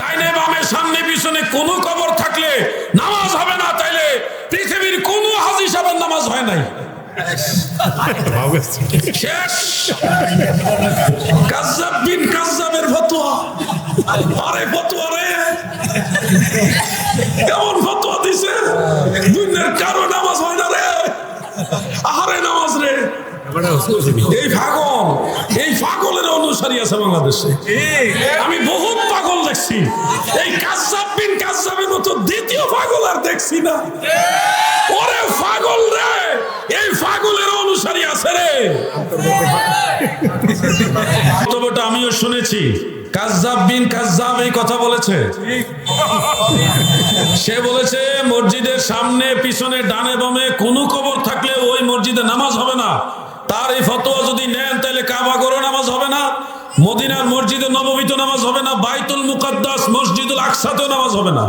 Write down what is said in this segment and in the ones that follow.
ডাইনে বামে, সামনে, পিছনে কোনো কবর থাকলে নামাজ হবে না তাইলে পৃথিবীর কোন হাজি সাহেবের নামাজ হয় নাই। এই পাগল এই পাগলের অনুসারী আছে বাংলাদেশে। আমি বহুত দেখছি। এই কাজ্জাব বিন কাজ্জাবের মতো দ্বিতীয় পাগল আর দেখছি না। ওরে পাগল রে, এই পাগলের অনুসারী আছে রে। বক্তব্যটা আমিও শুনেছি। কাজ্জাব বিন কাজ্জাব এই কথা বলেছে। সে বলেছে, মসজিদের সামনে, পিছনে, ডানে, বামে কোনো কবর থাকলে ওই মসজিদে নামাজ হবে না। তার এই ফতোয়া যদি নেন, তাহলে কাবা করে নামাজ হবে না। মদিনার মসজিদে নবমীতে নামাজ হবে না, বাইতুল মুকাদ্দাস মসজিদুল আকসাতেও নামাজ হবে না।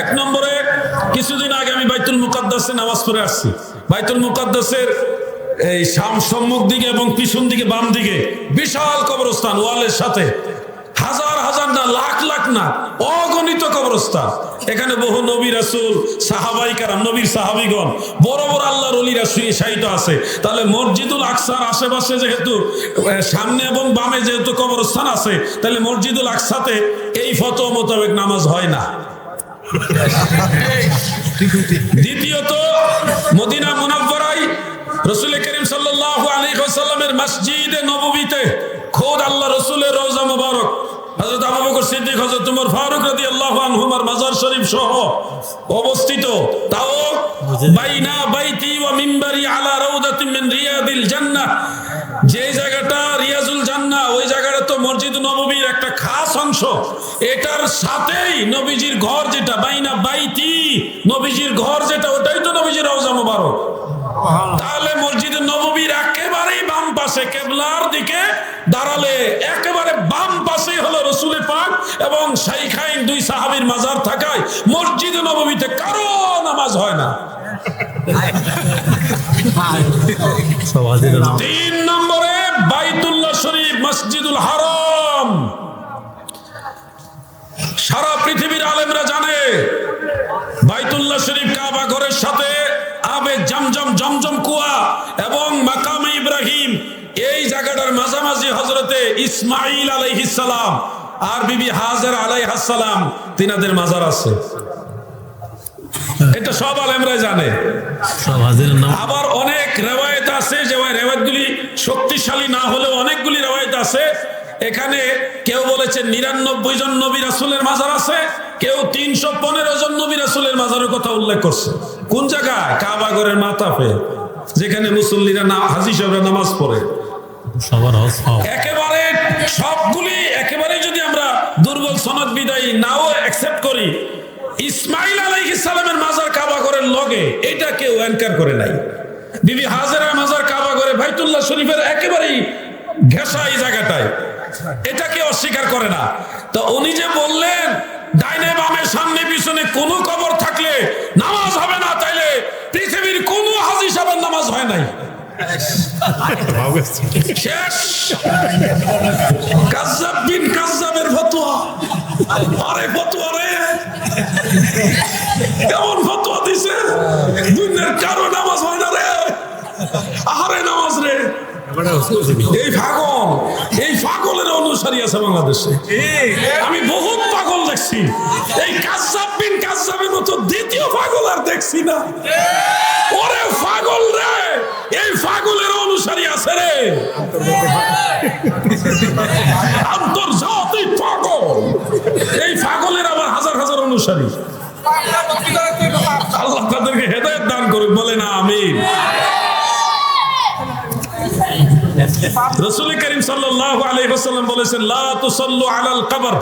এক নম্বরে, কিছুদিন আগে আমি বাইতুল মুকাদ্দাসে নামাজ পড়ে আসছি। বাইতুল মুকাদ্দাসের এই সাম সম্মুখ দিকে এবং পিছন দিকে, বাম দিকে বিশাল কবরস্থান, ওয়ালের সাথে। হাজার হাজার না, লাখ লাখ না, অগণিত কবরস্থান। এখানে বহু নবী রাসূল, সাহাবাই কারাম, নবীর সাহাবিগণ, বড় বড় আল্লাহর অলিরা শুয়ে শায়িত আছে। তাহলে মসজিদুল আকসার আশেপাশে যেহেতু সামনে এবং বামে যেহেতু কবরস্থান আছে, তাহলে মসজিদুল আকসাতে এই ফটো মোতাবেক নামাজ হয় না। দ্বিতীয়ত, মদিনা মুনাব্বরাই রসুল করিম সাল্লাল্লাহু আলাইহি ওয়াসাল্লামের মসজিদে নববীতে খোদ আল্লাহ রসুলের রওজা মুবারক হযরত আবু বকর সিদ্দিক, হযরত উমর ফারুক রাদিয়াল্লাহু আনহুমার মাজার শরীফ সহ অবস্থিত। তাও বাইনা বাইতি ওয়া মিম্বারি আলা রাউদাতিন মিন রিয়াদিল জান্নাহ। যে জায়গাটা রিয়াজুল জান্নাহ, ওই জায়গাটা তো মসজিদ নববীর একটা খাস অংশ। এটার সাথেই নবীজির ঘর যেটা, বাইনা বাইতি, নবীজির ঘর যেটা, ওটাই তো নবীজির রওজা মুবারক। তাহলে মসজিদ নববীর দাঁড়ালে একেবারে বাম পাশে হলো রসুলে পাক এবং শাইখাইন দুই সাহাবীর মাজার থাকায় মসজিদ নববীতে কারও নামাজ হয় না। তিন নম্বরে বাইতুল্লাহ শরীফ মসজিদুল হারাম। সারা পৃথিবীর আলেমরা জানে, বাইতুল্লাহ শরীফ কাবা ঘরের সাথে আবে জমজম জমজম কুয়া এবং মাকামে হজরতে ইসমাইল আলাইহিসালাম আর বিবি হাজার আলাইহাসালাম তিনাদের মাজার আছে। এটা সব আলেমরাই জানে। আবার অনেক রেওয়ায়ত আছে যে ওই রেওয়ায়তগুলি শক্তিশালী না হলেও অনেকগুলি রেওয়ায়ত আছে। এখানে কেউ বলেছে নিরানব্বই জন নবী রাসুলের মাজার আছে কেউ তিনশো পনেরো জন নবী রাসুলের মাজারের কথা উল্লেখ করছে। কোন জায়গায়? কাবাগরের মাতাফে যেখানে মুসল্লিরা হাজি সাহেবরা নামাজ পড়ে। একেবারে সবগুলি, একেবারে যদি আমরা দুর্বল সনদ বিদায়ী নাও অ্যাকসেপ্ট করি, ইসমাইল আলাইহিস সালামের মাজার কাবা ঘরের লগে এটা কেউ অ্যানকার করে নাই। বিবি হাজারের মাজার কাবা ঘরে বাইতুল্লাহ শরীফের একেবারেই ঘেঁষা এই জায়গাটায়। এটাকে অস্বীকার করে না। তো উনি যে বললেন, ডাইনে বামে সামনে পিছনে কোনো কবর থাকলে নামাজ হবে না তাইলে পৃথিবীর কোন হাজি সাহেবের নামাজ হয় নাই শেষ কাজ্জাব বিন কাজ্জাবের ফতোয়া। আরে ফতোয়া রে। ফতোয়া দিছে, দুনিয়ার কারও নামাজ হয় না রে। আহারে নামাজ রে। এই এই পাগলের অনুসারী আছে বাংলাদেশে। আমি বহুত পাগল দেখছি। এই কাজ্জাব বিন কাজ্জাবের মতো দ্বিতীয় পাগল আর দেখছি না। ওরে পাগল রে! এই পাগলের অনুসারী আছে রে। আন্তর্জাতিক পাগল। এই পাগলের আবার হাজার হাজার অনুসারী। আল্লাহ তাদেরকে হেদায়ত দান করুক বলে না আমিন। রসুল করিম সাল্লাল্লাহু আলাইহি ওয়াসাল্লাম বলেছেন, লা তুসাল্লু আলাল কবর।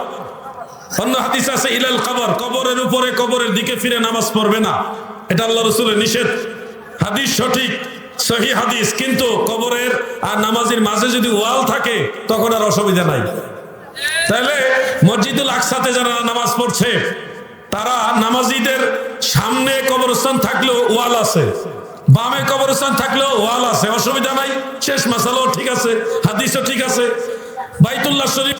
অন্য হাদিস আছে, ইলাল কবর। কবরের উপরে কবরের দিকে ফিরে নামাজ পড়বে না। এটা আল্লাহ রসুলের নিষেধ। হাদিস সঠিক। সহি হাদিস। কিন্তু কবরের আর নামাজের মাঝে যদি ওয়াল থাকে, তখন আর অসুবিধা নাই। তাহলে মসজিদুল আকসাতে যারা নামাজ পড়ছে, তারা নামাজিদের সামনে কবরস্থান থাকলেও ওয়াল আছে। বামে কবরস্থান থাকলেও ওয়াল আছে। অসুবিধা নাই। শেষ মাসালাও ঠিক আছে, হাদিসও ঠিক আছে। বাইতুল্লাহ শরীফ